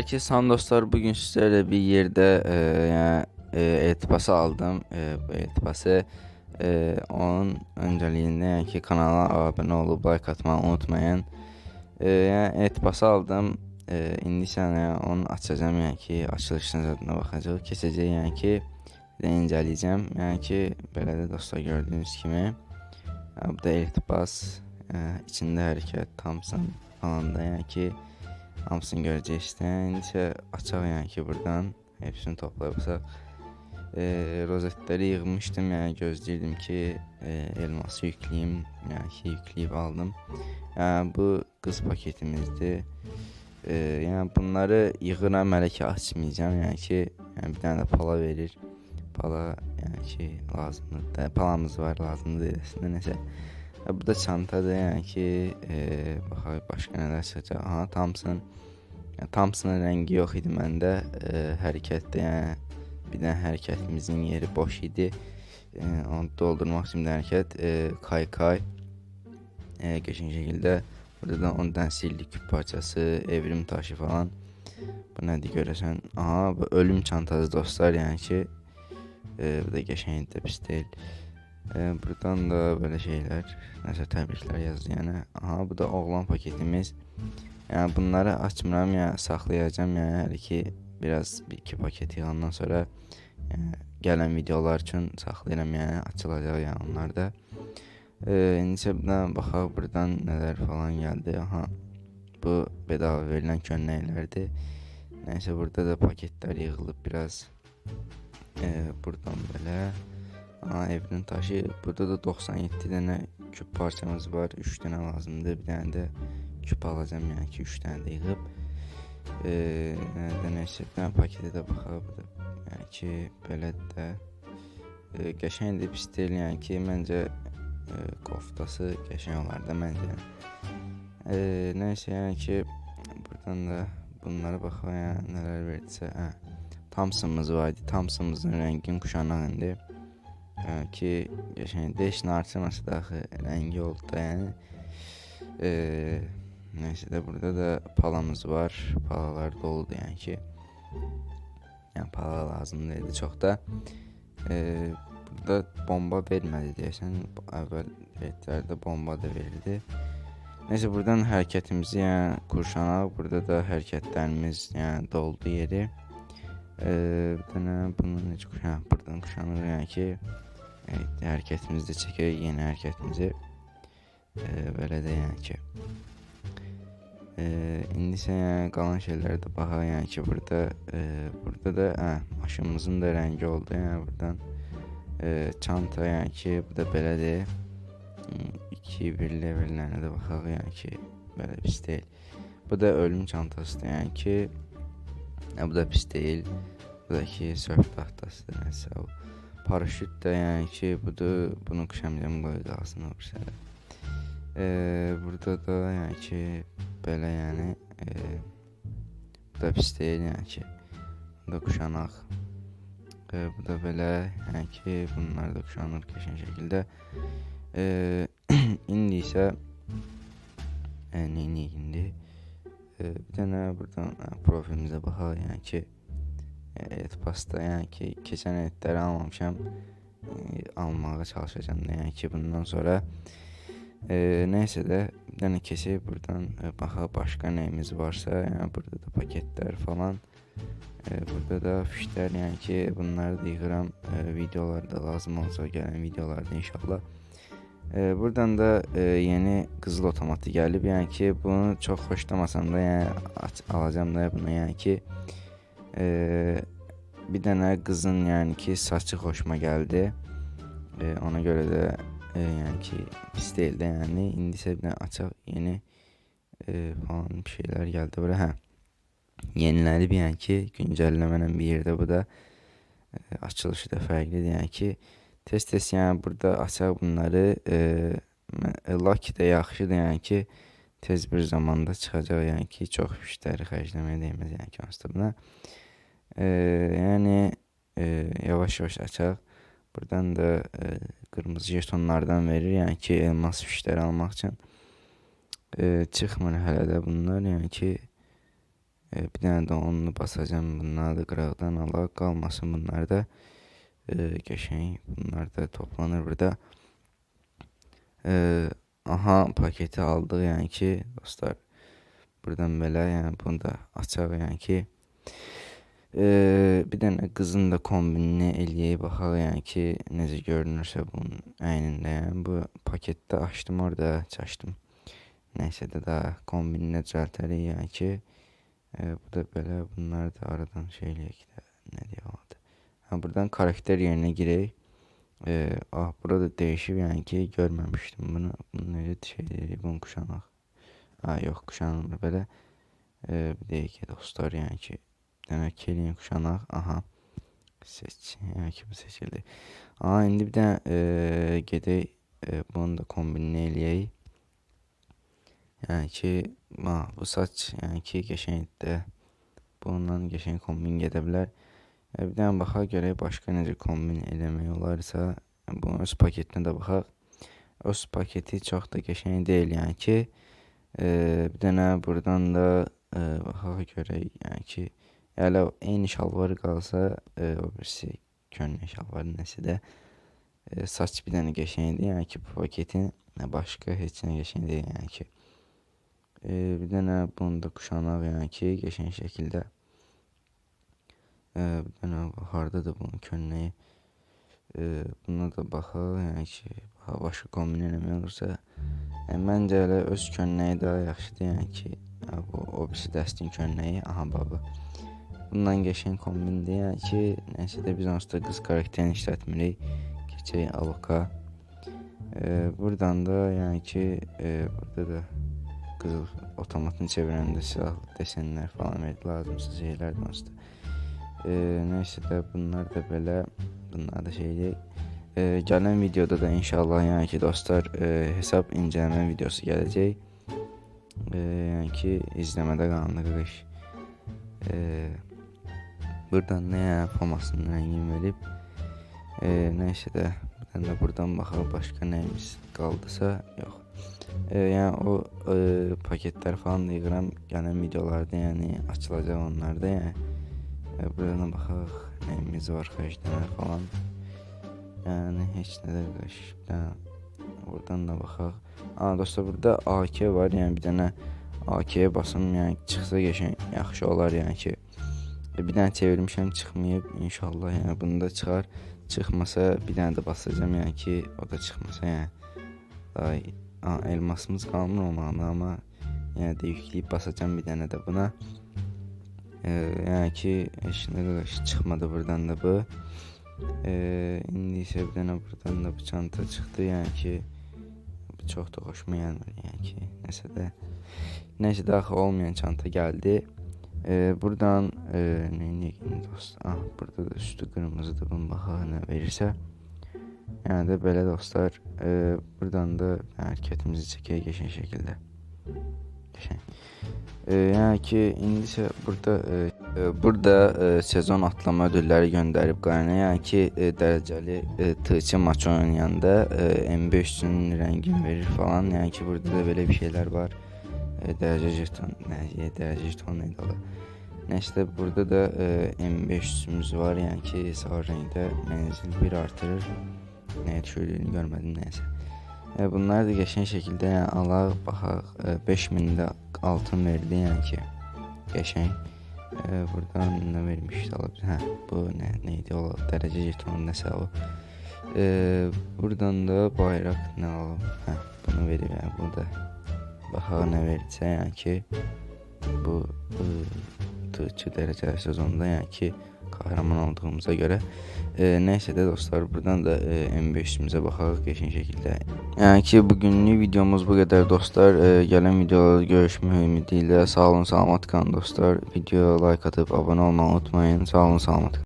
Herkese selam dostlar. Bugün sizlerle bir yerde e, yani e, eltipası aldım. E, bu eltipası e, onun önceliğinde yani ki kanala abone olup like atmayı unutmayın. E, yani eltipası aldım. E, indi ise yani onu açacağım yani ki açılışına zadına bakacağım. Keseceğim yani ki də incələyəcəm. Yəni ki, belə də dostlar gördüyünüz kimi e, bu da eltibas, e, içində hərəkət, Thompson falan da yəni ki hamısını görəcəksiniz. İndi isə açaq yəni ki buradan hepsini toplayıbsaq e, rozetləri yığmışdım, yəni gözləyirdim ki, e, elması yükləyim, yəni ki yükləyib aldım. Yəni bu qız paketimizdir. E, yəni bunları yığıram, hələ ki açmayacağam, yəni ki, yəni bir dənə də pala verir. Pala yəni ki lazımdır. Palamız var, lazımdır deyil əslində nəsə. Ya, bu da çantadır, yəni ki, e, baxaq başqa nələr çıxacaq. Aha, Thompson. Ya, Thompson'ın rəngi yox idi məndə. E, hərəkətdə, yəni bir dənə hərəkətimizin yeri boş idi. E, onu doldurmaq üçün bir hərəkət e, kaykay e, qəşəng şəkildə burada da 10 dənə silli küp parçası, evrim taşı falan. Bu nədir görəsən? Aha, bu ölüm çantası dostlar, yəni ki e, bu da qəşəng də pis deyil. E, buradan da böyle şeyler, nəsə təbriklər yazdı yəni. Aha, bu da oğlan paketimiz. Yəni bunları açmıram ya, saxlayacağam yəni hələ ki biraz bir iki paket yığandan sonra yəni, gələn videolar üçün saxlayıram yəni açılacaq yəni onlar da. E, buradan baxaq buradan nələr falan gəldi. Aha, bu bedava verilən köynəklərdir. Nəysə burada da paketlər yığılıb biraz. E, buradan belə Aa, evrin taşı. Burada da 97 dənə küp parçamız var. 3 dənə lazımdır. Bir dənə də küp alacağım yəni ki 3 dənə də yığıb. Nədə nəsə bir dənə paketə də baxaq. Yəni ki belə də e, qəşəngdir, pis deyil yəni ki məncə e, koftası qəşəng olar da. Eee, nəysə yəni ki buradan da bunlara baxaq yəni nələr verdisə. Hə. Thompson'ımız var idi. Thompson'ımızın rəngin. Yəni ki, qəşəng dəyişin artırması da axı rəngi oldu da, yəni. Eee, nəysə də burada da palamız var. Palalar doludur yəni ki. Yəni pala lazım deyildi çox da. Eee, burada bomba vermədi deyəsən. Əvvəl retlərdə bomba da verirdi. Nəysə buradan hərəkətimizi yəni kurşanaq, burada da hərəkətlərimiz yəni doldu yeri. Eee, bir dənə bunu necə hə, buradan kuşanır yəni ki, Evet, hərəkətimizi də çəkək, yeni hərəkətimizi. E, belə də yəni ki. E, indi isə yəni qalan şeylərə də baxaq, yəni ki, burada e, burada da hə, maşınımızın da rəngi oldu, yəni buradan e, çanta, yəni ki, bu da belədir. 2 bir levellərinə də baxaq, yəni ki, belə pis deyil. Bu da ölüm çantasıdır, yəni ki, hə, bu da pis deyil. Bu da ki, sörf taxtasıdır, nəsə o paraşüt də yəni ki, budur. Bunu qışamayacağım qoy qalsın o birsə. Eee, burada da yəni ki, belə yəni eee bu da pis deyil yəni ki. Bu da kuşanaq. Eee, bu da belə yəni ki, bunlar da kuşanır qəşəng şəkildə. Eee, indi isə e, neyniyik indi? Eee, bir dənə buradan ə, profilimizə baxaq yəni ki, Evet, pasta yəni ki, keçən etləri almamışam. E, almağa çalışacağam yəni ki, bundan sonra e, nəysə də dənə keçək buradan e, baxaq başqa nəyimiz varsa, yəni burada da paketlər falan. E, burada da fişlər, yəni ki, bunları da yığıram. E, videolarda lazım olsa gələn videolarda inşallah. E, buradan da e, yeni qızıl otomatı gəlib. Yəni ki, bunu çox xoşlamasam da, yəni alacağam da bunu, yəni ki, ee, bir dənə qızın yəni ki saçı xoşuma gəldi. Ee, ona görə də e, yəni ki pis deyil də yəni. İndi isə bir dənə açaq yeni e, falan bir şeylər gəldi bura. Hə. Yenilənib yəni ki güncəlləmənən bir yerdə bu da e, açılışı da fərqlidir yəni ki tez-tez yəni burada açaq bunları e, Lucky də yaxşıdır yəni ki tez bir zamanda çıxacaq yəni ki çox fişləri xərcləməyə dəyməz yəni ki onsuz da buna. E, yavaş yavaş açaq. Buradan da e, qırmızı jetonlardan verir. Yəni ki, elmas fişləri almaq üçün. E, çıxmır hələ də bunlar. Yəni ki, E, bir dənə də onu basacağım. Bunlar da qıraqdan ala qalmasın bunlar da. E, qəşəng bunlar da toplanır burada. E, aha paketi aldıq yəni ki dostlar. Buradan belə yəni bunu da açaq yəni ki. E, bir dənə qızın da kombinini eləyək baxaq yəni ki necə görünürsə bunun əynində. Yəni bu paketdə açdım orada çaşdım. Nəysə də daha kombinini düzəltərik yəni ki. E, bu da belə bunlar da aradan şey eləyək də nə deyə oldu. Ha buradan karakter yerine girək. E, ah burada değişib yəni ki görməmişdim bunu. Bunu necə şey edirik bunu kuşanaq. Ha yox kuşanmır belə. E, bir deyək ki dostlar yəni ki Demək ki eləyən kuşanaq. Aha. Seç. Yəni ki bu seçildi. Aha indi bir dənə e, gedək e, bunu da kombinini eləyək. Yəni ki ha, bu saç yəni ki qəşəngdir. Bundan qəşəng kombin gedə. E, bir dənə baxaq görək başqa necə kombin eləmək olarsa. Bu öz paketinə də baxaq. Öz paketi çox da qəşəng deyil yəni ki. E, bir dənə buradan da e, baxaq görək yəni ki Hələ eyni şalvarı qalsa e, o birisi köhnə şalvar nəsə də e, saç bir dənə qəşəngdir. Yəni ki bu paketin başqa heç nə qəşəng deyil yəni ki. E, bir dənə bunu da kuşanaq yəni ki qəşəng şəkildə. Dənə hardadır bunun köhnəyi. E, buna da baxaq yəni ki başqa kombin eləmək olursa. Yəni məncə elə öz köhnəyi daha yaxşıdır yəni ki. Bu o birisi dəstin köhnəyi. Aha baba. Bundan qəşəng kombindir. Yəni ki, nəsə də biz onsuz da qız karakterini işlətmirik. Keçək aloka. E, buradan da yəni ki, e, burada da qızıl otomatını çevirəndə silah desenlər falan verdi lazımsız şeylərdir onsuz da. E, nəysə də bunlar da belə bunlar da şeydir. E, gələn videoda da inşallah yəni ki dostlar e, hesab incələmə videosu gələcək. E, yəni ki izləmədə qalın qış. E, Buradan nə formasının rəngini verib e, nəysə də bir də buradan baxaq başqa nəyimiz qaldısa, yox. E, yəni o e, paketlər falan da yığıram gələn videolarda, yəni açılacaq onlar da, E, buradan baxaq nəyimiz var, xərcləmə falan. Yəni heç nə də qarışıb. Buradan da baxaq. Aa dostlar burada AK var, yəni bir dənə AK-yə basım, yəni çıxsa qəşəng yaxşı olar, yəni ki. Bir dənə çevirmişəm çıxmayıb. İnşallah yəni bunu da çıxar. Çıxmasa bir dənə də basacağam yəni ki, o da çıxmasa yəni. Daha ha, elmasımız qalmır olmalı amma yəni də yükləyib basacağam bir dənə də buna. E, yəni ki, qarşı çıxmadı buradan da bu. E, indi isə bir dənə buradan da bu çanta çıxdı. Yəni ki, bu çox da xoşuma gəlmir yəni ki, nəsə də Nəysə də axı olmayan çanta gəldi. Ee, buradan e, neyini dost? Ah, burada da üstü kırmızıdır. Bunun baxaq nə verirsə. Yəni də belə dostlar, e, buradan da hərəkətimizi çəkək qəşəng şəkildə. Qəşəng. E, yəni ki, indi isə burada e, e, burada e, sezon atlama ödülləri göndərib qaynaya. Yəni ki, e, dərəcəli e, tığçı maç oynayanda e, M5-ün rəngini verir falan. Yəni ki, burada da belə bir şeylər var. E, dərəcə jeton, nə, dərəcə jeton neydi ola? Nəysə burada da e, M500-ümüz var, yəni ki, sarı rəngdə mənzil 1 artırır. Nəyə düşürdüyünü görmədim nəysə. E, bunlar da qəşəng şəkildə yəni, alaq, baxaq, e, 5000 də altın verdi, yəni ki, qəşəng. E, buradan nə vermişdi alıb? Hə, bu nə, nə idi o dərəcə jetonu nəsə o. E, buradan da bayraq nə alıb? Hə, bunu verib, yəni burada. Baxaq nə verirsə, yəni ki, bu, bu 6 dərəcəli sezonda, yəni ki, qəhrəman olduğumuza görə e, nəysə də dostlar, buradan da e, M500-ümüzə baxaq qəşəng şəkildə. Yəni ki, bugünlük videomuz bu qədər dostlar. E, gələn videolarda görüşmək ümidi ilə sağ olun, salamat qalın dostlar. Videoya like atıb abunə olmağı unutmayın. Sağ olun, salamat qalın.